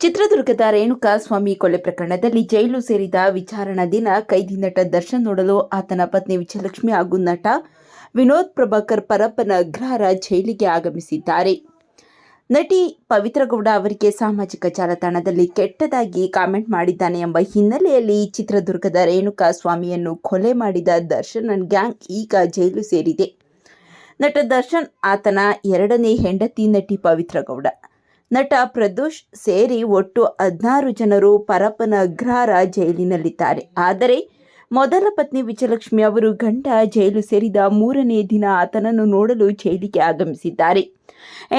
ಚಿತ್ರದುರ್ಗದ ರೇಣುಕಾ ಸ್ವಾಮಿ ಕೊಲೆ ಪ್ರಕರಣದಲ್ಲಿ ಜೈಲು ಸೇರಿದ ವಿಚಾರಣಾ ದಿನ ಕೈದಿ ನಟ ದರ್ಶನ್ ನೋಡಲು ಆತನ ಪತ್ನಿ ವಿಜಯಲಕ್ಷ್ಮಿ ಹಾಗೂ ನಟ ವಿನೋದ್ ಪ್ರಭಾಕರ್ ಪರಪ್ಪನ ಅಗ್ರಹಾರ ಜೈಲಿಗೆ ಆಗಮಿಸಿದ್ದಾರೆ. ನಟಿ ಪವಿತ್ರಗೌಡ ಅವರಿಗೆ ಸಾಮಾಜಿಕ ಜಾಲತಾಣದಲ್ಲಿ ಕೆಟ್ಟದಾಗಿ ಕಾಮೆಂಟ್ ಮಾಡಿದ್ದಾನೆ ಎಂಬ ಹಿನ್ನೆಲೆಯಲ್ಲಿ ಚಿತ್ರದುರ್ಗದ ರೇಣುಕಾ ಸ್ವಾಮಿಯನ್ನು ಕೊಲೆ ಮಾಡಿದ ದರ್ಶನ್ ಗ್ಯಾಂಗ್ ಈಗ ಜೈಲು ಸೇರಿದೆ. ನಟ ದರ್ಶನ್ ಆತನ ಎರಡನೇ ಹೆಂಡತಿ ನಟಿ ಪವಿತ್ರ ಗೌಡ ನಟ ಪ್ರದೋಷ್ ಸೇರಿ ಒಟ್ಟು ಹದಿನಾರು ಜನರು ಪರಪ್ಪನ ಅಗ್ರಹಾರ ಜೈಲಿನಲ್ಲಿದ್ದಾರೆ. ಆದರೆ ಮೊದಲ ಪತ್ನಿ ವಿಜಯಲಕ್ಷ್ಮಿ ಅವರು ಗಂಡ ಜೈಲು ಸೇರಿದ ಮೂರನೇ ದಿನ ಆತನನ್ನು ನೋಡಲು ಜೈಲಿಗೆ ಆಗಮಿಸಿದ್ದಾರೆ.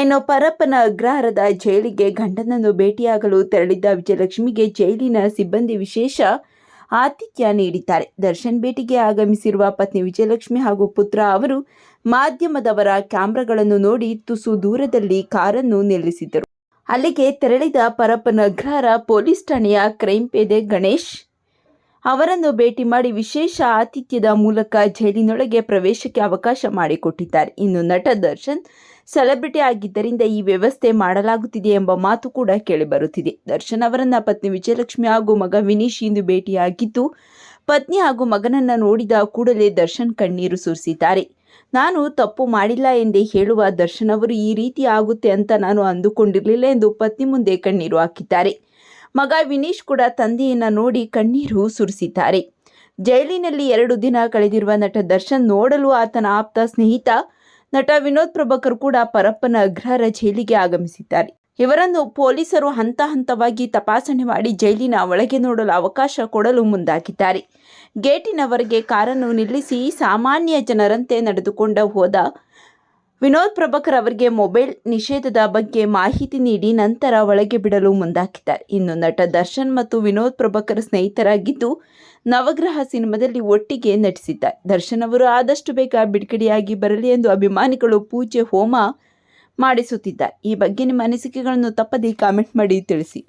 ಇನ್ನು ಪರಪ್ಪನ ಅಗ್ರಹಾರದ ಜೈಲಿಗೆ ಗಂಡನನ್ನು ಭೇಟಿಯಾಗಲು ತೆರಳಿದ್ದ ವಿಜಯಲಕ್ಷ್ಮಿಗೆ ಜೈಲಿನ ಸಿಬ್ಬಂದಿ ವಿಶೇಷ ಆತಿಥ್ಯ ನೀಡಿದ್ದಾರೆ. ದರ್ಶನ್ ಭೇಟಿಗೆ ಆಗಮಿಸಿರುವ ಪತ್ನಿ ವಿಜಯಲಕ್ಷ್ಮಿ ಹಾಗೂ ಪುತ್ರ ಅವರು ಮಾಧ್ಯಮದವರ ಕ್ಯಾಮ್ರಾಗಳನ್ನು ನೋಡಿ ತುಸು ದೂರದಲ್ಲಿ ಕಾರನ್ನು ನಿಲ್ಲಿಸಿದರು. ಅಲ್ಲಿಗೆ ತೆರಳಿದ ಪರಪ್ಪನ ಅಗ್ರಹಾರ ಪೊಲೀಸ್ ಠಾಣೆಯ ಕ್ರೈಂ ಪೇದೆ ಗಣೇಶ್. ಅವರನ್ನು ಭೇಟಿ ಮಾಡಿ ವಿಶೇಷ ಆತಿಥ್ಯದ ಮೂಲಕ ಜೈಲಿನೊಳಗೆ ಪ್ರವೇಶಕ್ಕೆ ಅವಕಾಶ ಮಾಡಿಕೊಟ್ಟಿದ್ದಾರೆ. ಇನ್ನು ನಟ ದರ್ಶನ್ ಸೆಲೆಬ್ರಿಟಿ ಆಗಿದ್ದರಿಂದ ಈ ವ್ಯವಸ್ಥೆ ಮಾಡಲಾಗುತ್ತಿದೆ ಎಂಬ ಮಾತು ಕೂಡ ಕೇಳಿಬರುತ್ತಿದೆ. ದರ್ಶನ್ ಅವರನ್ನ ಪತ್ನಿ ವಿಜಯಲಕ್ಷ್ಮಿ ಹಾಗೂ ಮಗ ವಿನೀಶ್ ಇಂದು ಭೇಟಿಯಾಗಿದ್ದು, ಪತ್ನಿ ಹಾಗೂ ಮಗನನ್ನ ನೋಡಿದ ಕೂಡಲೇ ದರ್ಶನ್ ಕಣ್ಣೀರು ಸುರಿಸಿದ್ದಾರೆ. ನಾನು ತಪ್ಪು ಮಾಡಿಲ್ಲ ಎಂದೇ ಹೇಳುವ ದರ್ಶನ್ ಅವರು ಈ ರೀತಿ ಆಗುತ್ತೆ ಅಂತ ನಾನು ಅಂದುಕೊಂಡಿರಲಿಲ್ಲ ಎಂದು ಪತ್ನಿ ಮುಂದೆ ಕಣ್ಣೀರು ಹಾಕಿದ್ದಾರೆ. ಮಗ ವಿನೀಶ್ ಕೂಡ ತಂದೆಯನ್ನ ನೋಡಿ ಕಣ್ಣೀರು ಸುರಿಸಿದ್ದಾರೆ. ಜೈಲಿನಲ್ಲಿ ಎರಡು ದಿನ ಕಳೆದಿರುವ ನಟ ದರ್ಶನ್ ನೋಡಲು ಆತನ ಆಪ್ತ ಸ್ನೇಹಿತ ನಟ ವಿನೋದ್ ಪ್ರಭಾಕರ್ ಕೂಡ ಪರಪ್ಪನ ಅಗ್ರಹಾರ ಜೈಲಿಗೆ ಆಗಮಿಸಿದ್ದಾರೆ. ಇವರನ್ನು ಪೊಲೀಸರು ಹಂತ ಹಂತವಾಗಿ ತಪಾಸಣೆ ಮಾಡಿ ಜೈಲಿನ ಒಳಗೆ ನೋಡಲು ಅವಕಾಶ ಕೊಡಲು ಮುಂದಾಗಿದ್ದಾರೆ. ಗೇಟಿನವರೆಗೆ ಕಾರನ್ನು ನಿಲ್ಲಿಸಿ ಸಾಮಾನ್ಯ ಜನರಂತೆ ನಡೆದುಕೊಂಡ ಹೋದ ವಿನೋದ್ ಪ್ರಭಾಕರ್ ಅವರಿಗೆ ಮೊಬೈಲ್ ನಿಷೇಧದ ಬಗ್ಗೆ ಮಾಹಿತಿ ನೀಡಿ ನಂತರ ಒಳಗೆ ಬಿಡಲು ಮುಂದಾಗಿದ್ದಾರೆ. ಇನ್ನು ನಟ ದರ್ಶನ್ ಮತ್ತು ವಿನೋದ್ ಪ್ರಭಾಕರ್ ಸ್ನೇಹಿತರಾಗಿದ್ದು ನವಗ್ರಹ ಸಿನಿಮಾದಲ್ಲಿ ಒಟ್ಟಿಗೆ ನಟಿಸಿದ್ದಾರೆ. ದರ್ಶನ್ ಅವರು ಆದಷ್ಟು ಬೇಗ ಬಿಡುಗಡೆಯಾಗಿ ಬರಲಿ ಎಂದು ಅಭಿಮಾನಿಗಳು ಪೂಜೆ ಹೋಮ ಮಾಡಿಸುತ್ತಿದ್ದಾರೆ ಈ ಬಗ್ಗೆ ನಿಮ್ಮ ಅನಿಸಿಕೆಗಳನ್ನು ತಪ್ಪದೇ ಕಾಮೆಂಟ್ ಮಾಡಿ ತಿಳಿಸಿ.